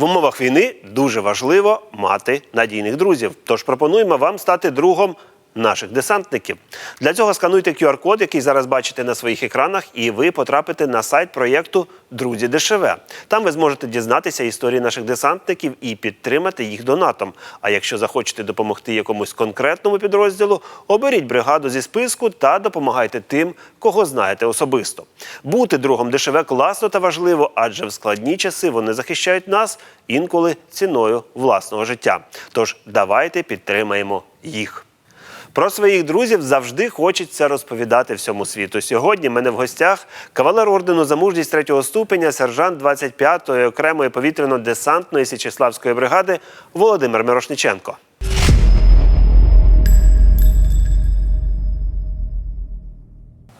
В умовах війни дуже важливо мати надійних друзів. Тож пропонуємо вам стати другом наших десантників. Для цього скануйте QR-код, який зараз бачите на своїх екранах, і ви потрапите на сайт проєкту Друзі ДШВ. Там ви зможете дізнатися історії наших десантників і підтримати їх донатом. А якщо захочете допомогти якомусь конкретному підрозділу, оберіть бригаду зі списку та допомагайте тим, кого знаєте особисто. Бути другом ДШВ класно та важливо, адже в складні часи вони захищають нас інколи ціною власного життя. Тож давайте підтримаємо їх. Про своїх друзів завжди хочеться розповідати всьому світу. Сьогодні в мене в гостях кавалер ордену за мужність третього ступеня, сержант 25-ї окремої повітряно-десантної Січеславської бригади Володимир Мирошниченко.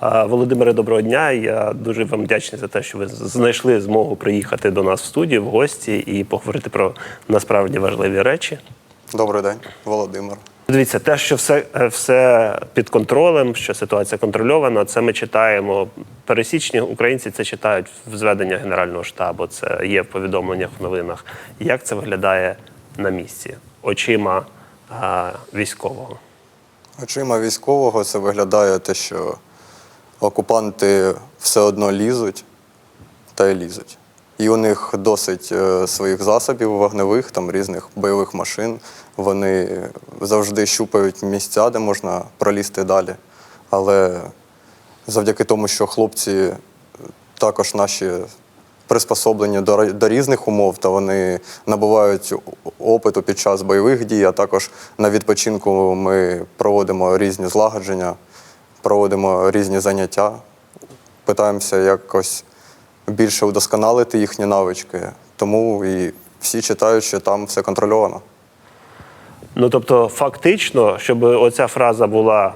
Володимире, доброго дня. Я дуже вам вдячний за те, що ви знайшли змогу приїхати до нас в студію в гості і поговорити про насправді важливі речі. Добрий день, Володимир. Дивіться, те, що все, е, все під контролем, що ситуація контрольована, це ми читаємо. Пересічні українці це читають в зведення Генерального штабу, це є в повідомленнях в новинах. Як це виглядає на місці очима а, військового? Очима військового це виглядає те, що окупанти все одно лізуть та й лізуть. І у них досить е, своїх засобів вогневих, там різних бойових машин. Вони завжди щупають місця, де можна пролізти далі. Але завдяки тому, що хлопці також наші приспособлені до, до різних умов, та вони набувають опиту під час бойових дій, а також на відпочинку ми проводимо різні злагодження, проводимо різні заняття, питаємося якось більше удосконалити їхні навички. Тому і всі читають, що там все контрольовано. Ну тобто, фактично, щоб оця фраза була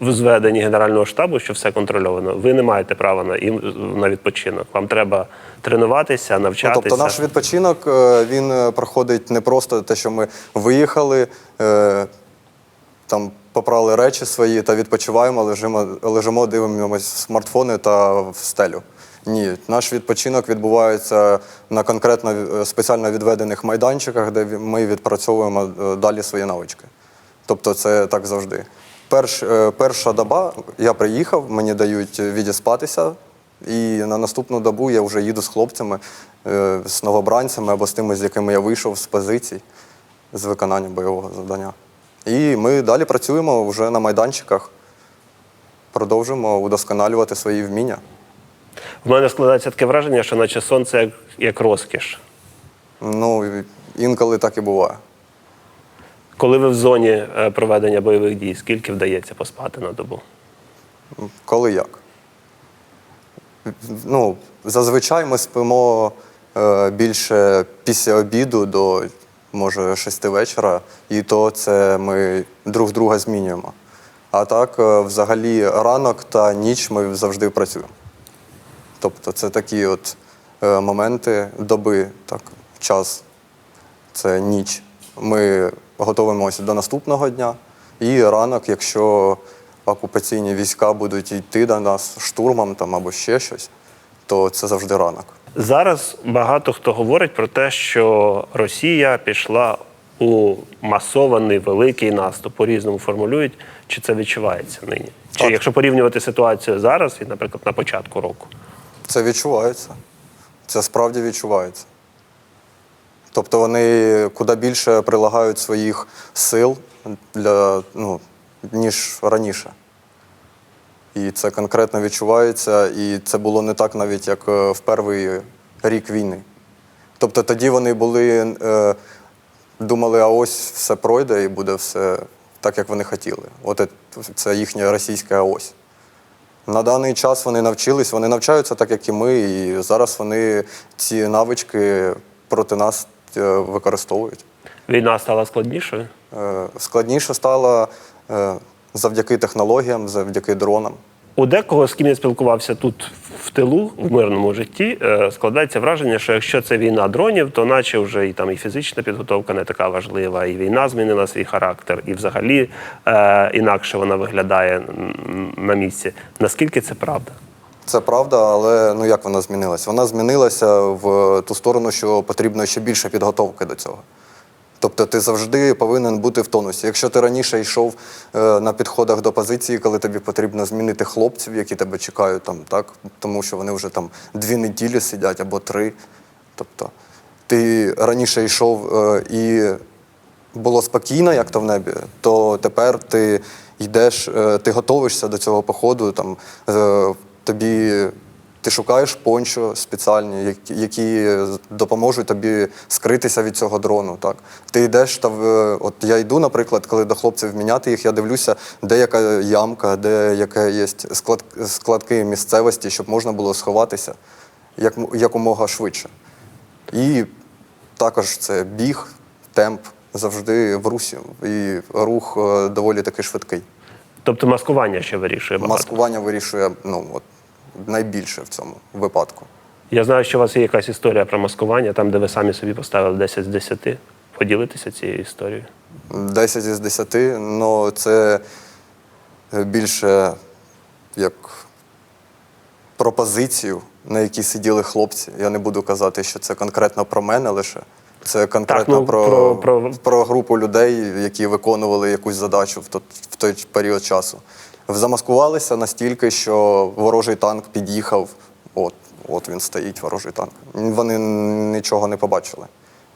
в зведенні Генерального штабу, що все контрольовано, ви не маєте права на, ім- на відпочинок. Вам треба тренуватися, Ну, навчатися. тобто наш відпочинок е, він е, проходить не просто те, що ми виїхали, е, там попрали речі свої та відпочиваємо, лежимо, лежимо, дивимося смартфони та в стелю. Ні, наш відпочинок відбувається на конкретно е, спеціально відведених майданчиках, де ми відпрацьовуємо е, далі свої навички. Тобто це так завжди. Перш, е, перша доба я приїхав, мені дають відіспатися, і на наступну добу я вже їду з хлопцями, з новобранцями або з тими, з якими я вийшов з позицій з виконання бойового завдання. І ми далі працюємо вже на майданчиках, продовжуємо удосконалювати свої вміння. В мене складається таке враження, що наче сонце як, як розкіш. Ну, інколи так і буває. Коли ви в зоні е, проведення бойових дій, скільки вдається поспати на добу? Коли як? Ну, зазвичай ми спимо е, більше після обіду до, може, шести вечора, і то це ми друг друга змінюємо. А так, е, взагалі, ранок та ніч ми завжди працюємо. Тобто це такі от е, моменти доби, так, час це ніч. Ми готуємося до наступного дня. І ранок, якщо окупаційні війська будуть йти до нас штурмом там, або ще щось, то це завжди ранок. Зараз багато хто говорить про те, що Росія пішла у масований великий наступ. По-різному формулюють, чи це відчувається нині? Чи Так. якщо порівнювати ситуацію зараз і, наприклад, на початку року? Це відчувається. Це справді відчувається. Тобто вони куди більше прилагають своїх сил для, ну, ніж раніше. І це конкретно відчувається, і це було не так навіть, як е, в перший рік війни. Тобто тоді вони були, е, думали, а ось все пройде і буде все так, як вони хотіли. От це їхня російська ось. На даний час вони навчились, вони навчаються так, як і ми, і зараз вони ці навички проти нас е, використовують. Війна стала складнішою. Е, Складніше стало е, завдяки технологіям, завдяки дронам. У декого, з ким я спілкувався тут в тилу, в мирному житті, е, складається враження, що якщо це війна дронів, то наче вже і там і фізична підготовка не така важлива, і війна змінила свій характер, і взагалі е, інакше вона виглядає на місці. Наскільки це правда? Це правда, але ну як вона змінилася? Вона змінилася в ту сторону, що потрібно ще більше підготовки до цього. Тобто ти завжди повинен бути в тонусі. Якщо ти раніше йшов е, на підходах до позиції, коли тобі потрібно змінити хлопців, які тебе чекають, там, так? тому що вони вже там дві неділі сидять або три. Тобто ти раніше йшов е, і було спокійно, як то в небі, то тепер ти йдеш, е, ти готовишся до цього походу. Там, е, тобі, ти шукаєш пончо спеціальні, які, допоможуть тобі скритися від цього дрону. Так? Ти йдеш, та, от я йду, наприклад, коли до хлопців міняти їх, я дивлюся, де яка ямка, де яке є склад, складки місцевості, щоб можна було сховатися як, якомога швидше. І також це біг, темп завжди в русі. І рух е, доволі таки швидкий. Тобто маскування ще вирішує багато. Маскування вирішує ну, от, найбільше в цьому випадку. Я знаю, що у вас є якась історія про маскування, там, де ви самі собі поставили 10 з 10. Поділитися цією історією. 10 із 10, ну це більше як пропозицію, на якій сиділи хлопці. Я не буду казати, що це конкретно про мене лише. Це конкретно ну, про, про- про- про групу людей, які виконували якусь задачу в той період часу. Замаскувалися настільки, що ворожий танк під'їхав. От, от він стоїть, ворожий танк. Вони нічого не побачили.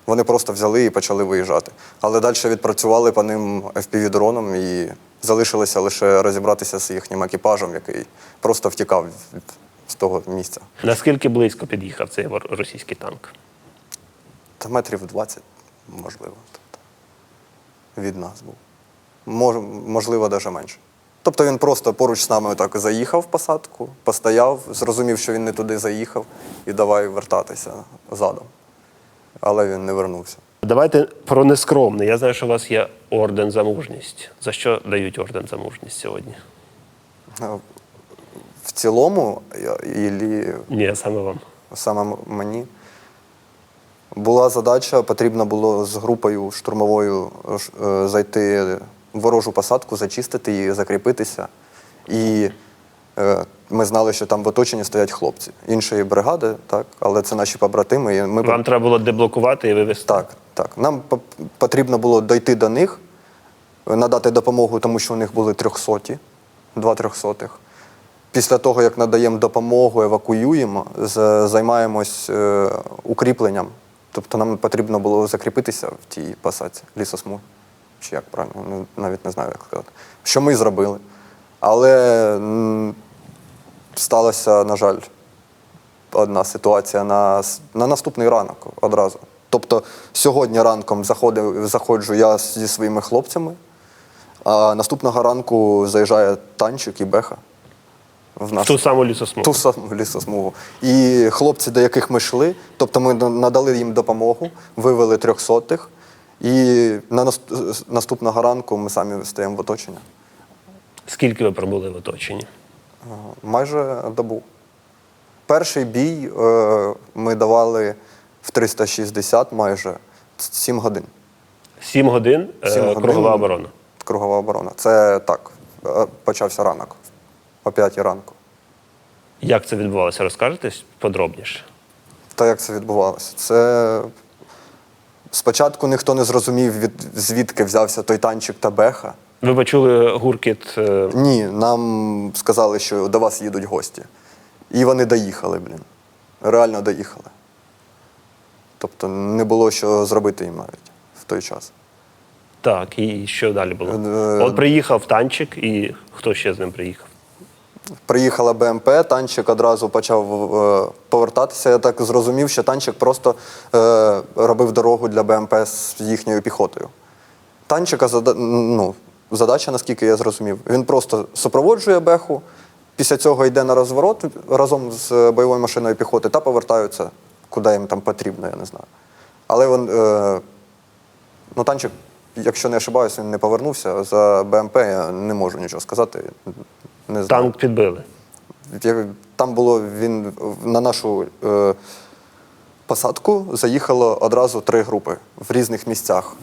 Вони просто взяли і почали виїжджати. Але далі відпрацювали по ним FPV-дроном і залишилося лише розібратися з їхнім екіпажем, який просто втікав з того місця. Наскільки близько під'їхав цей російський танк? Та метрів 20, можливо. Від нас був. Мож, можливо, навіть менше. Тобто він просто поруч з нами так заїхав в посадку, постояв, зрозумів, що він не туди заїхав, і давай вертатися задом. Але він не вернувся. Давайте про нескромне. Я знаю, що у вас є орден за мужність. За що дають орден за мужність сьогодні? Е, В цілому, ілі Ні, саме вам. саме мені. Була задача, потрібно було з групою штурмовою е, зайти ворожу посадку, зачистити її, закріпитися. І е, ми знали, що там в оточенні стоять хлопці іншої бригади, так, але це наші побратими. І ми Вам треба було деблокувати і вивести. так, так. Нам потрібно було дойти до них, надати допомогу, тому що у них були трьохсоті, два трьохсотих. Після того, як надаємо допомогу, евакуюємо, займаємось е, укріпленням. Тобто нам потрібно було закріпитися в тій посадці лісосмуги. Чи як правильно, ну, навіть не знаю, як сказати. Що ми зробили. Але м, сталося, на жаль, одна ситуація на, на наступний ранок одразу. Тобто сьогодні ранком заходив, заходжу я зі своїми хлопцями, а наступного ранку заїжджає танчик і беха в наш ту саму лісосмугу. ту саму лісосмугу. І хлопці, до яких ми йшли, тобто ми надали їм допомогу, вивели трьохсотих, і на наступного ранку ми самі стаємо в оточення. Скільки ви пробули в оточенні? Майже добу. Перший бій е, ми давали в 360 майже 7 годин. Сім годин, е, Сім годин. кругова оборона. Кругова оборона. Це так. е, Почався ранок о 5 ранку. Як це відбувалося? Розкажете подробніше? Та як це відбувалося? Це спочатку ніхто не зрозумів, від, звідки взявся той танчик та беха. Ви почули гуркіт. е, Ні, нам сказали, що до вас їдуть гості. І вони доїхали, блін. Реально доїхали. Тобто не було що зробити їм навіть в той час. Так, і що далі було? Е, От приїхав танчик, і хто ще з ним приїхав? Приїхала БМП, танчик одразу почав е, повертатися. Я так зрозумів, що танчик просто е, робив дорогу для БМП з їхньою піхотою. Танчика зада- ну, задача, наскільки я зрозумів, він просто супроводжує беху, після цього йде на розворот разом з бойовою машиною піхоти та повертаються, куди їм там потрібно, я не знаю. Але він, е, ну, танчик, якщо не ошибаюся, він не повернувся. За БМП я не можу нічого сказати. Не знаю. Танк підбили. Там було він на нашу е, посадку заїхало одразу три групи в різних місцях.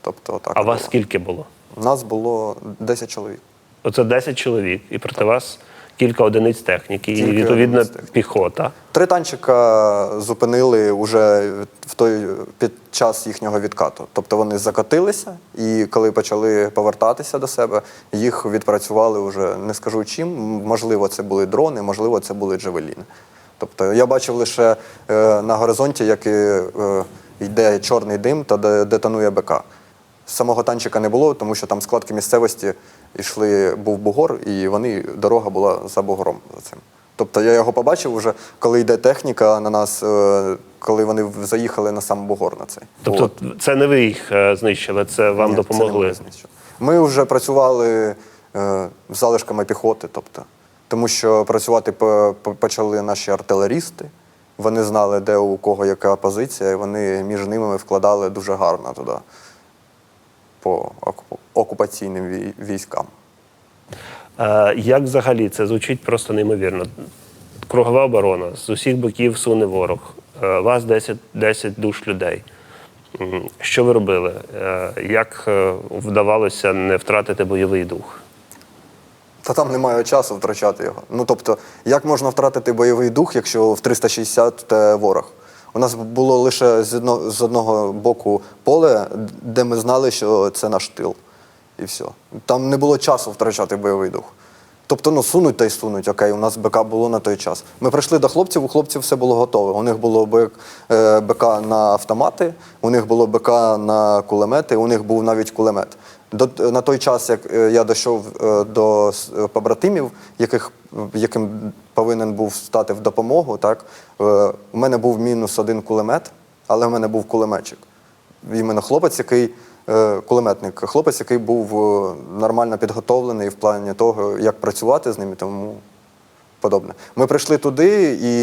Тобто, так. А вас скільки було? Нас було 10 чоловік. Оце 10 чоловік, і проти вас кілька одиниць техніки і одиниць техніки. піхота. Три танчика зупинили вже в той під час їхнього відкату. Тобто вони закотилися, і коли почали повертатися до себе, їх відпрацювали вже не скажу чим. Можливо, це були дрони, можливо, це були джавеліни. Тобто я бачив лише е, на горизонті, як і, е, йде чорний дим та де- детонує БК. Самого танчика не було, тому що там складки місцевості йшли, був бугор, і вони, дорога була за бугором за цим. Тобто я його побачив вже, коли йде техніка на нас, е, коли вони заїхали на сам бугор на цей. Тобто От. це не ви їх е, знищили, це вам Ні, це не допомогли. ми. Ми вже працювали е, залишками піхоти, тобто, тому що працювати по- по- почали наші артилерісти. Вони знали, де у кого яка позиція, і вони між ними вкладали дуже гарно туди по окупаційним військам. Е, Як взагалі це звучить просто неймовірно? Кругова оборона, з усіх боків суне ворог. Е, Вас 10, 10 душ людей. Що ви робили? Е, Як вдавалося не втратити бойовий дух? Та там немає часу втрачати його. Ну тобто, як можна втратити бойовий дух, якщо в 360 те ворог? У нас було лише з одного, з одного боку поле, де ми знали, що це наш тил. І все. Там не було часу втрачати бойовий дух. Тобто, ну сунуть та й сунуть. Окей, у нас БК було на той час. Ми прийшли до хлопців, у хлопців все було готове. У них було БК, е, на автомати, у них було БК на кулемети, у них був навіть кулемет. До, на той час, як е, я дійшов е, до е, побратимів, яких, яким повинен був стати в допомогу, так, у мене був мінус один кулемет, але в мене був кулеметчик. Іменно хлопець, який кулеметник, хлопець, який був нормально підготовлений в плані того, як працювати з ними, і тому подобне. Ми прийшли туди і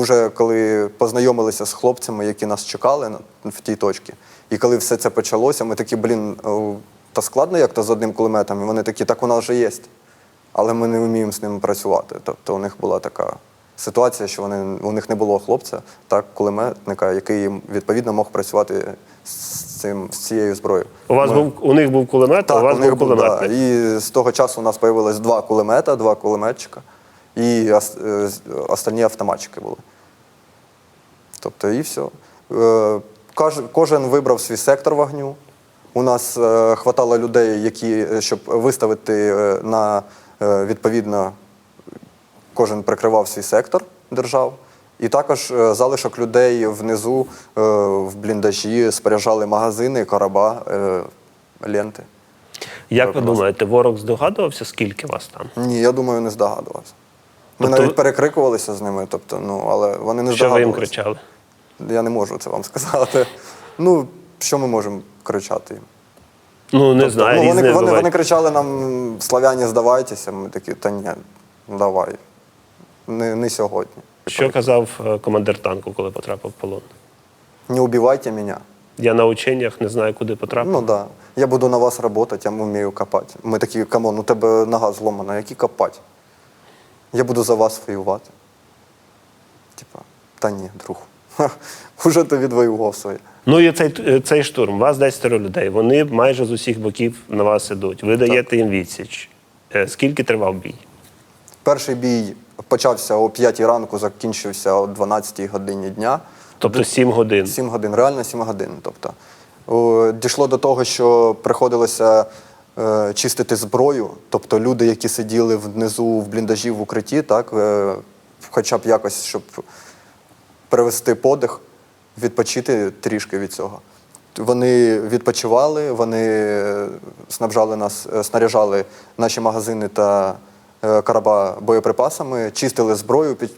вже коли познайомилися з хлопцями, які нас чекали в тій точці, і коли все це почалося, ми такі, блін, о, та складно як то з одним кулеметом. І вони такі, так у нас вже є. Але ми не вміємо з ними працювати. Тобто у них була така ситуація, що вони, у них не було хлопця, так, кулеметника, який відповідно мог працювати з, цим, з цією зброєю. У вас Ми- був у них був кулемет, а у вас у них був кулемет. да. І з того часу у нас з'явилось два кулемета, два кулеметчика, і е, остальні автоматчики були. Тобто і все. Кож- Кожен вибрав свій сектор вогню. У нас е, хватало людей, які, е, щоб виставити е, на е, відповідно, кожен прикривав свій сектор держав. І також е, залишок людей внизу е, в бліндажі споряджали магазини, короба, е, ленти. Як ви думаєте, ворог здогадувався, скільки вас там? Ні, я думаю, не здогадувався. Ми Тобто- навіть перекрикувалися з ними, тобто, ну, але вони не Що ви їм кричали? Я не можу це вам сказати. Ну, що ми можемо кричати їм? Ну не Тобто, знаю, ну, вони, вони, вони кричали нам славяні, здавайтеся. Ми такі, та ні, давай. Не, не сьогодні. Що казав е, командир танку, коли потрапив в полон? Не убивайте мене. Я на ученнях не знаю, куди потрапив. Ну так. Да. Я буду на вас працювати, я вмію копати. Ми такі, камон, у тебе нога зломана, які копати? Я буду за вас воювати. Типа, та ні, друг. Уже ти відвоював своє. Ну і цей, цей штурм, вас 10 людей. Вони майже з усіх боків на вас ідуть. Ви даєте їм відсіч. Е, Скільки тривав бій? Перший бій почався о 5 ранку, закінчився о 12 годині дня. Тобто 7 годин. 7 годин, реально 7 годин. Тобто, дійшло до того, що приходилося е, чистити зброю. Тобто люди, які сиділи внизу в бліндажі в укритті, так, е, хоча б якось, щоб перевести подих, відпочити трішки від цього. Вони відпочивали, вони е, снабжали нас, е, снаряжали наші магазини та е, кораба боєприпасами, чистили зброю під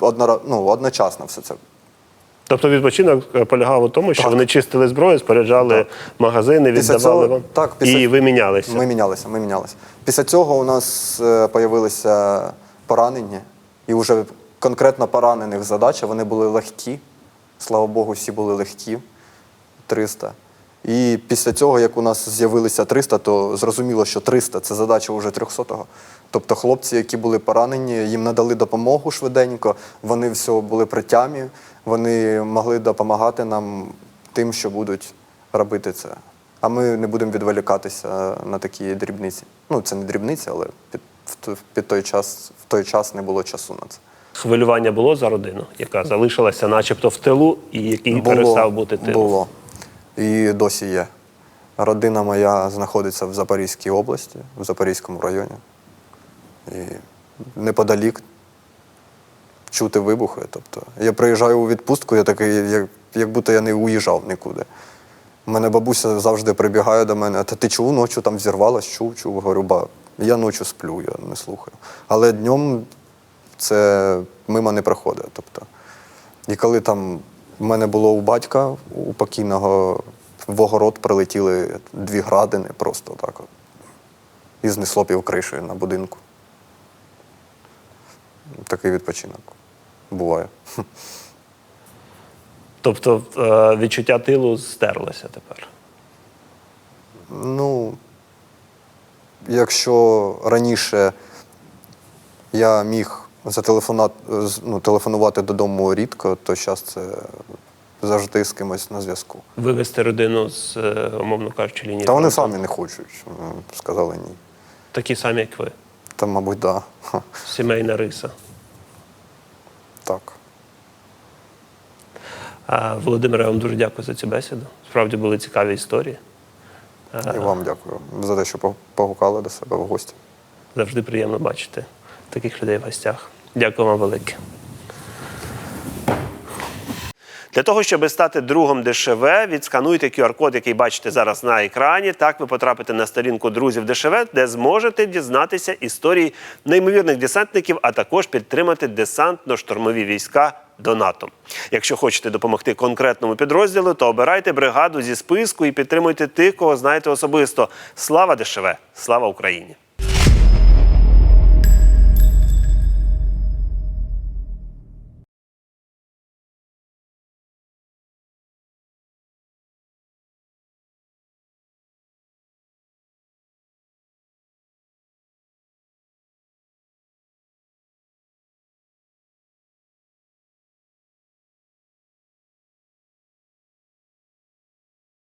однора- ну, одночасно все це. Тобто відпочинок полягав у тому, що Так. вони чистили зброю, споряджали магазини, Після віддавали цього- вам. так, після- І ви мінялися. Ми мінялися, ми мінялися. Після цього у нас е, появилися поранення, і вже конкретно поранених задача, вони були легкі. Слава Богу, всі були легкі 300. І після цього, як у нас з'явилися 300, то зрозуміло, що 300 це задача вже 300-го. Тобто хлопці, які були поранені, їм надали допомогу швиденько, вони все були при тямі, вони могли допомагати нам тим, що будуть робити це. А ми не будемо відволікатися на такі дрібниці. Ну, це не дрібниці, але під під той час, в той час не було часу на це. Хвилювання було за родину, яка залишилася, начебто, в тилу, і який перестав бути тилом. Було. І досі є. Родина моя знаходиться в Запорізькій області, в Запорізькому районі. І неподалік чути вибухи. Тобто, я приїжджаю у відпустку, я такий, як, як будто я не уїжджав нікуди. У мене бабуся завжди прибігає до мене, та ти чув ночі там взірвалась, чув, чув. Говорю, ба, я ночі сплю, я не слухаю. Але днем це мимо не проходить. Тобто, і коли там в мене було у батька, у покійного в огород прилетіли дві градини просто так. От, і знесло півкриші на будинку. Такий відпочинок буває. Тобто е, відчуття тилу стерлося тепер. Ну, якщо раніше я міг зателефонувати, ну, телефонувати додому рідко, то зараз це завжди з кимось на зв'язку. Вивести родину з, е, умовно кажучи, лінії. Та вони самі не хочуть. Сказали ні. Такі самі, як ви. Та, мабуть, так. Да. Сімейна риса. Так. Володимире, я вам дуже дякую за цю бесіду. Справді були цікаві історії. І вам дякую за те, що погукали до себе в гості. Завжди приємно бачити таких людей в гостях. Дякую вам велике. Для того, щоб стати другом ДШВ, відскануйте QR-код, який бачите зараз на екрані. Так ви потрапите на сторінку друзів ДШВ, де зможете дізнатися історії неймовірних десантників, а також підтримати десантно-штурмові війська донатом. Якщо хочете допомогти конкретному підрозділу, то обирайте бригаду зі списку і підтримуйте тих, кого знаєте особисто. Слава ДШВ! Слава Україні!